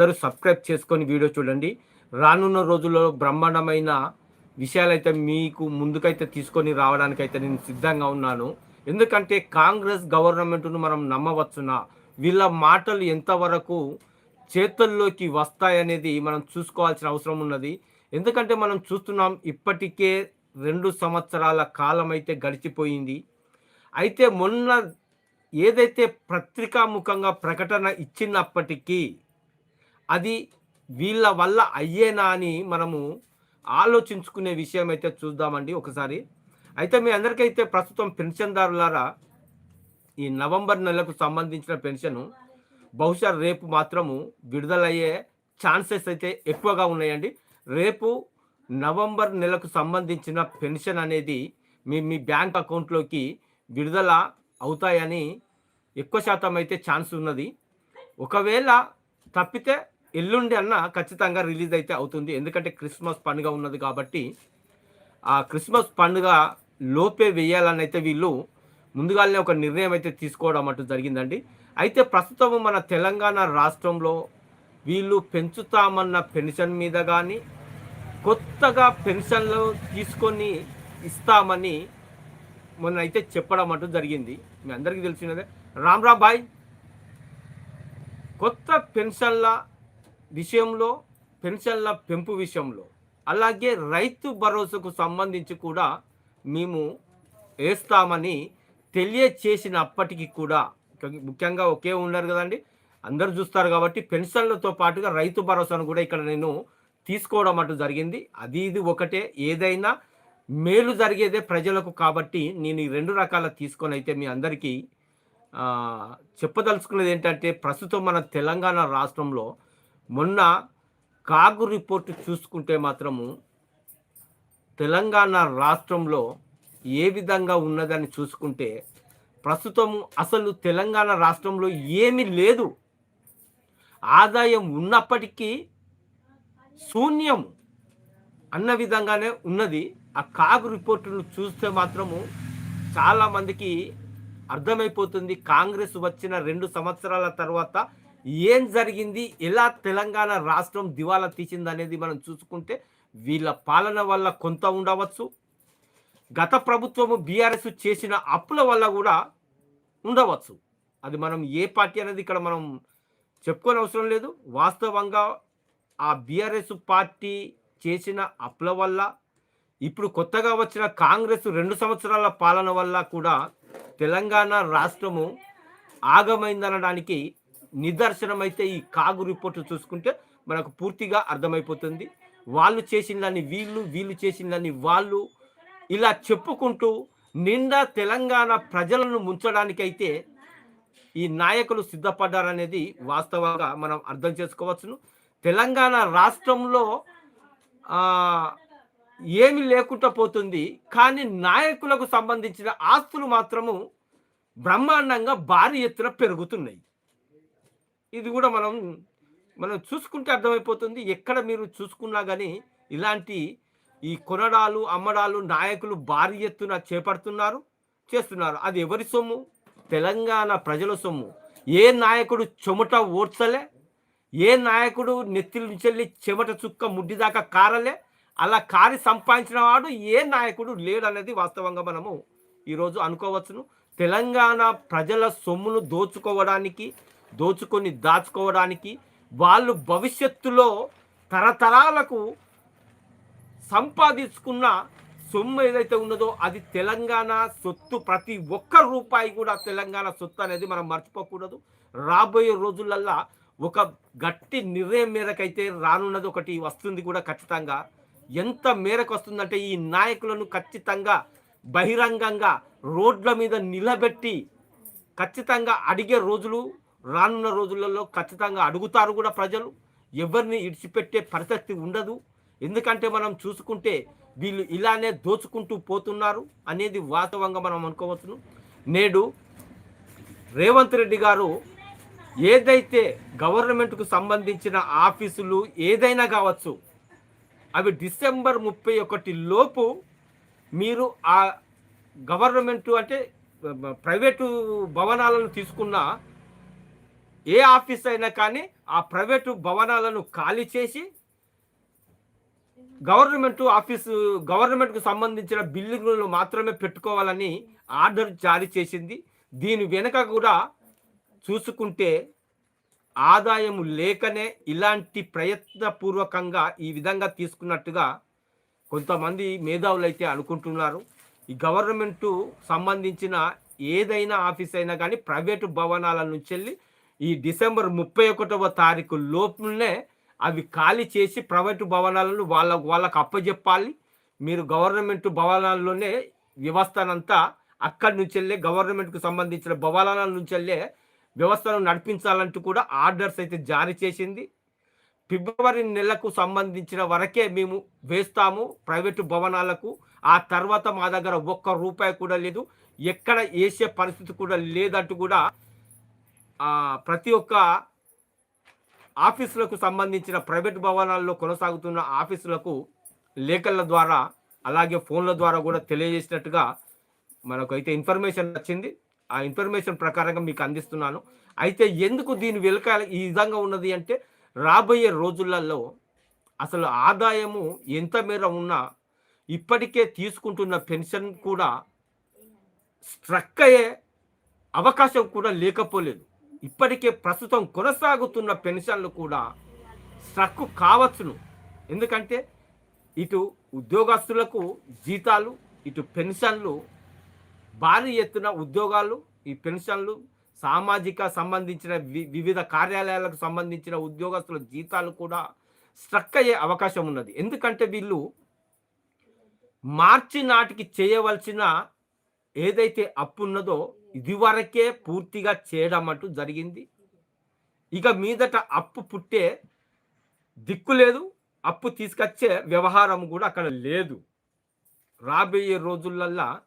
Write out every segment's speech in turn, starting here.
అందరూ సబ్స్క్రైబ్ చేసుకొని వీడియో చూడండి. రానున్న రోజుల్లో బ్రహ్మాండమైన విషయాలైతే మీకు ముందుకైతే తీసుకొని రావడానికైతే నేను సిద్ధంగా ఉన్నాను. ఎందుకంటే కాంగ్రెస్ గవర్నమెంట్ను మనం నమ్మవచ్చునా? వీళ్ళ మాటలు ఎంతవరకు చేతుల్లోకి వస్తాయనేది మనం చూసుకోవాల్సిన అవసరం ఉన్నది. ఎందుకంటే మనం చూస్తున్నాం ఇప్పటికే రెండు సంవత్సరాల కాలం అయితే గడిచిపోయింది. అయితే మొన్న ఏదైతే పత్రికాముఖంగా ప్రకటన ఇచ్చినప్పటికీ అది వీళ్ళ వల్ల అయ్యేనా అని మనము ఆలోచించుకునే విషయం అయితే చూద్దామండి ఒకసారి. అయితే మీ అందరికైతే ప్రస్తుతం పెన్షన్దారులారా ఈ నవంబర్ నెలకు సంబంధించిన పెన్షన్ బహుశా రేపు మాత్రము విడుదలయ్యే ఛాన్సెస్ అయితే ఎక్కువగా ఉన్నాయండి. రేపు నవంబర్ నెలకు సంబంధించిన పెన్షన్ అనేది మీ మీ బ్యాంక్ అకౌంట్లోకి విడుదల అవుతాయని ఎక్కువ శాతం అయితే ఛాన్స్ ఉన్నది. ఒకవేళ తప్పితే ఎల్లుండి అన్న ఖచ్చితంగా రిలీజ్ అయితే అవుతుంది. ఎందుకంటే క్రిస్మస్ పండుగ ఉన్నది కాబట్టి ఆ క్రిస్మస్ పండుగ లోపే వేయాలని అయితే వీళ్ళు ముందుగానే ఒక నిర్ణయం అయితే తీసుకోవడం అంటూ జరిగిందండి. అయితే ప్రస్తుతం మన తెలంగాణ రాష్ట్రంలో వీళ్ళు పెంచుతామన్న పెన్షన్ మీద కానీ కొత్తగా పెన్షన్లు తీసుకొని ఇస్తామని మొన్న అయితే చెప్పడం అంటూ జరిగింది. మీ అందరికీ తెలిసినదే. రామ్ రామ్ బాయ్. కొత్త పెన్షన్ల విషయంలో పెన్షన్ల పెంపు విషయంలో అలాగే రైతు భరోసాకు సంబంధించి కూడా మేము వేస్తామని తెలియచేసినప్పటికీ కూడా ముఖ్యంగా ఒకే ఉండరు కదండి అందరూ చూస్తారు కాబట్టి పెన్షన్లతో పాటుగా రైతు భరోసాను కూడా ఇక్కడ నేను తీసుకోవడం అంటూ జరిగింది. అది ఇది ఒకటే ఏదైనా మేలు జరిగేదే ప్రజలకు కాబట్టి నేను ఈ రెండు రకాల తీసుకొని అయితే మీ అందరికీ చెప్పదలుచుకున్నది ఏంటంటే ప్రస్తుతం మన తెలంగాణ రాష్ట్రంలో మొన్న కాగు రిపోర్టు చూసుకుంటే మాత్రము తెలంగాణ రాష్ట్రంలో ఏ విధంగా ఉన్నదని చూసుకుంటే ప్రస్తుతం అసలు తెలంగాణ రాష్ట్రంలో ఏమీ లేదు. ఆదాయం ఉన్నప్పటికీ శూన్యం అన్న విధంగానే ఉన్నది. ఆ కాగు రిపోర్టును చూస్తే మాత్రము చాలామందికి అర్థమైపోతుంది. కాంగ్రెస్ వచ్చిన రెండు సంవత్సరాల తర్వాత ఏం జరిగింది ఎలా తెలంగాణ రాష్ట్రం దివాలా తీసింది అనేది మనం చూసుకుంటే వీళ్ళ పాలన వల్ల కొంత ఉండవచ్చు. గత ప్రభుత్వము బీఆర్ఎస్ చేసిన అప్పుల వల్ల కూడా ఉండవచ్చు. అది మనం ఏ పార్టీ అనేది ఇక్కడ మనం చెప్పుకోని అవసరం లేదు. వాస్తవంగా ఆ బీఆర్ఎస్ పార్టీ చేసిన అప్పుల వల్ల ఇప్పుడు కొత్తగా వచ్చిన కాంగ్రెస్ రెండు సంవత్సరాల పాలన వల్ల కూడా తెలంగాణ రాష్ట్రము ఆగమైందనడానికి నిదర్శనం అయితే ఈ కాగు రిపోర్ట్ చూసుకుంటే మనకు పూర్తిగా అర్థమైపోతుంది. వాళ్ళు చేసిందని వీళ్ళు వీళ్ళు చేసిందని వాళ్ళు ఇలా చెప్పుకుంటూ నిండా తెలంగాణ ప్రజలను ముంచడానికైతే ఈ నాయకులు సిద్ధపడ్డారనేది వాస్తవంగా మనం అర్థం చేసుకోవచ్చును. తెలంగాణ రాష్ట్రంలో ఏమి లేకుండా పోతుంది. కానీ నాయకులకు సంబంధించిన ఆస్తులు మాత్రము బ్రహ్మాండంగా భారీ ఎత్తున పెరుగుతున్నాయి. ఇది కూడా మనం మనం చూసుకుంటే అర్థమైపోతుంది. ఎక్కడ మీరు చూసుకున్నా కానీ ఇలాంటి ఈ కొనడాలు అమ్మడాలు నాయకులు భారీ ఎత్తున చేపడుతున్నారు చేస్తున్నారు. అది ఎవరి సొమ్ము? తెలంగాణ ప్రజల సొమ్ము. ఏ నాయకుడు చెమట ఓడ్చలే ఏ నాయకుడు నెత్తిల నుంచి చెమట చుక్క ముడ్డిదాకా కారలే? అలా కారి సంపాదించిన వాడు ఏ నాయకుడు లేడనేది వాస్తవంగా మనము ఈరోజు అనుకోవచ్చును. తెలంగాణ ప్రజల సొమ్మును దోచుకోవడానికి దోచుకొని దాచుకోవడానికి వాళ్ళు భవిష్యత్తులో తరతరాలకు సంపాదించుకున్న సొమ్ము ఏదైతే ఉన్నదో అది తెలంగాణ సొత్తు ప్రతి ఒక్క రూపాయి కూడా తెలంగాణ సొత్తు అనేది మనం మర్చిపోకూడదు. రాబోయే రోజులల్లా ఒక గట్టి నిర్ణయం మేరకైతే రానున్నది ఒకటి వస్తుంది కూడా ఖచ్చితంగా. ఎంత మేరకు వస్తుందంటే ఈ నాయకులను ఖచ్చితంగా బహిరంగంగా రోడ్ల మీద నిలబెట్టి ఖచ్చితంగా అడిగే రోజులు రానున్న రోజులలో ఖచ్చితంగా అడుగుతారు కూడా ప్రజలు. ఎవరిని ఇడిచిపెట్టే పరిస్థితి ఉండదు. ఎందుకంటే మనం చూసుకుంటే వీళ్ళు ఇలానే దోచుకుంటూ పోతున్నారు అనేది వాస్తవంగా మనం అనుకోవచ్చును. నేడు రేవంత్ రెడ్డి గారు ఏదైతే గవర్నమెంట్కు సంబంధించిన ఆఫీసులు ఏదైనా కావచ్చు అవి డిసెంబర్ ముప్పై ఒకటి లోపు మీరు ఆ గవర్నమెంట్ అంటే ప్రైవేటు భవనాలను తీసుకున్న ఏ ఆఫీస్ అయినా కానీ ఆ ప్రైవేటు భవనాలను ఖాళీ చేసి గవర్నమెంట్ ఆఫీసు గవర్నమెంట్కు సంబంధించిన బిల్డింగ్లను మాత్రమే పెట్టుకోవాలని ఆర్డర్ జారీ చేసింది. దీని వెనుక కూడా చూసుకుంటే ఆదాయం లేకనే ఇలాంటి ప్రయత్నపూర్వకంగా ఈ విధంగా తీసుకున్నట్టుగా కొంతమంది మేధావులు అయితే అనుకుంటున్నారు. ఈ గవర్నమెంటు సంబంధించిన ఏదైనా ఆఫీస్ అయినా కానీ ప్రైవేటు భవనాల నుంచి వెళ్ళి ఈ డిసెంబర్ ముప్పై ఒకటవ తారీఖు లోపునే అవి ఖాళీ చేసి ప్రైవేటు భవనాలను వాళ్ళ వాళ్ళకు అప్పచెప్పాలి మీరు గవర్నమెంట్ భవనాల్లోనే వ్యవస్థనంతా అక్కడి నుంచి వెళ్ళే గవర్నమెంట్కు సంబంధించిన భవనాల నుంచి వెళ్ళే వ్యవస్థను నడిపించాలంటూ కూడా ఆర్డర్స్ అయితే జారీ చేసింది. ఫిబ్రవరి నెలకు సంబంధించిన వరకే మేము వేస్తాము ప్రైవేటు భవనాలకు. ఆ తర్వాత మా దగ్గర ఒక్క రూపాయి కూడా లేదు. ఎక్కడ వేసే పరిస్థితి కూడా లేదంటూ కూడా ప్రతి ఒక్క ఆఫీసులకు సంబంధించిన ప్రైవేట్ భవనాల్లో కొనసాగుతున్న ఆఫీసులకు లేఖల ద్వారా అలాగే ఫోన్ల ద్వారా కూడా తెలియజేసినట్టుగా మనకు అయితే ఇన్ఫర్మేషన్ వచ్చింది. ఆ ఇన్ఫర్మేషన్ ప్రకారంగా మీకు అందిస్తున్నాను. అయితే ఎందుకు దీని వెనుక ఈ విధంగా ఉన్నది అంటే రాబోయే రోజులలో అసలు ఆదాయము ఎంత మేర ఉన్నా ఇప్పటికే తీసుకుంటున్న పెన్షన్ కూడా స్ట్రక్ అయ్యే అవకాశం కూడా లేకపోలేదు. ఇప్పటికే ప్రస్తుతం కొనసాగుతున్న పెన్షన్లు కూడా స్ట్రక్ కావచ్చును. ఎందుకంటే ఇటు ఉద్యోగస్తులకు జీతాలు ఇటు పెన్షన్లు భారీ ఎత్తున ఉద్యోగాలు ఈ పెన్షన్లు సామాజిక సంబంధించిన వి- వివిధ కార్యాలయాలకు సంబంధించిన ఉద్యోగస్తుల జీతాలు కూడా స్ట్రక్ అయ్యే అవకాశం ఉన్నది. ఎందుకంటే వీళ్ళు మార్చి నాటికి చేయవలసిన ఏదైతే అప్పు ఉన్నదో ఇదివరకే పూర్తిగా చేయడం అంటూ జరిగింది. ఇక మీదట అప్పు పుట్టే దిక్కు లేదు. అప్పు తీసుకొచ్చే వ్యవహారం కూడా అక్కడ లేదు. రాబోయే రోజులల్లా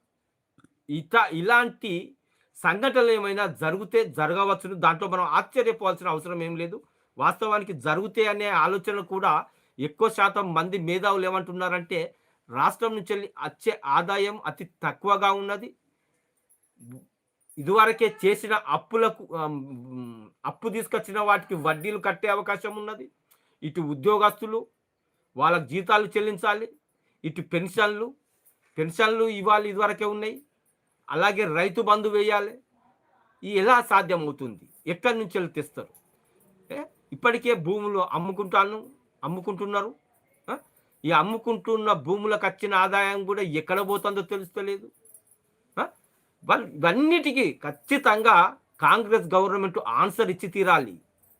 ఇత ఇలాంటి సంఘటనలు ఏమైనా జరిగితే జరగవచ్చును. దాంట్లో మనం ఆశ్చర్యపోవాల్సిన అవసరం ఏం లేదు. వాస్తవానికి జరుగుతాయి అనే ఆలోచన కూడా ఎక్కువ శాతం మంది మేధావులు ఏమంటున్నారంటే రాష్ట్రం నుంచి వెళ్ళి వచ్చే ఆదాయం అతి తక్కువగా ఉన్నది. ఇదివరకే చేసిన అప్పులకు అప్పు తీసుకొచ్చిన వాటికి వడ్డీలు కట్టే అవకాశం ఉన్నది. ఇటు ఉద్యోగస్తులు వాళ్ళకి జీతాలు చెల్లించాలి ఇటు పెన్షన్లు పెన్షన్లు ఇవాళ ఇదివరకే ఉన్నాయి. అలాగే రైతు బంధు వేయాలి. ఈ ఎలా సాధ్యమవుతుంది? ఎక్కడి నుంచి వెళ్ళి తెస్తారు? ఏ? ఇప్పటికే భూములు అమ్ముకుంటాను అమ్ముకుంటున్నారు. ఈ అమ్ముకుంటున్న భూములకు వచ్చిన ఆదాయం కూడా ఎక్కడ పోతుందో తెలుస్తలేదు. ఇవన్నిటికీ ఖచ్చితంగా కాంగ్రెస్ గవర్నమెంట్ ఆన్సర్ ఇచ్చి తీరాలి.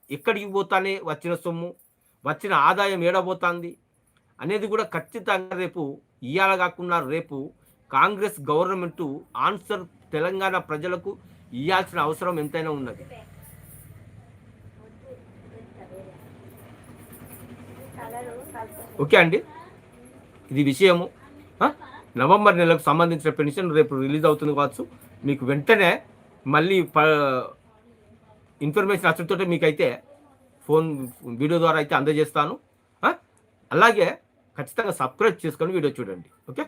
ఎక్కడికి పోతానే వచ్చిన సొమ్ము వచ్చిన ఆదాయం ఏడబోతుంది అనేది కూడా ఖచ్చితంగా రేపు ఇవాళ కాకుండా రేపు కాంగ్రెస్ గవర్నమెంట్ ఆన్సర్ తెలంగాణ ప్రజలకు ఇవ్వాల్సిన అవసరం ఎంతైనా ఉన్నది. ఓకే అండి. ఇది విషయము. నవంబర్ నెలకు సంబంధించిన పెన్షన్ రేపు రిలీజ్ అవుతుంది కావచ్చు. మీకు వెంటనే మళ్ళీ ప ఇన్ఫర్మేషన్ వచ్చడంతో మీకైతే ఫోన్ వీడియో ద్వారా అయితే అందజేస్తాను. అలాగే ఖచ్చితంగా సబ్స్క్రైబ్ చేసుకొని వీడియో చూడండి. ఓకే?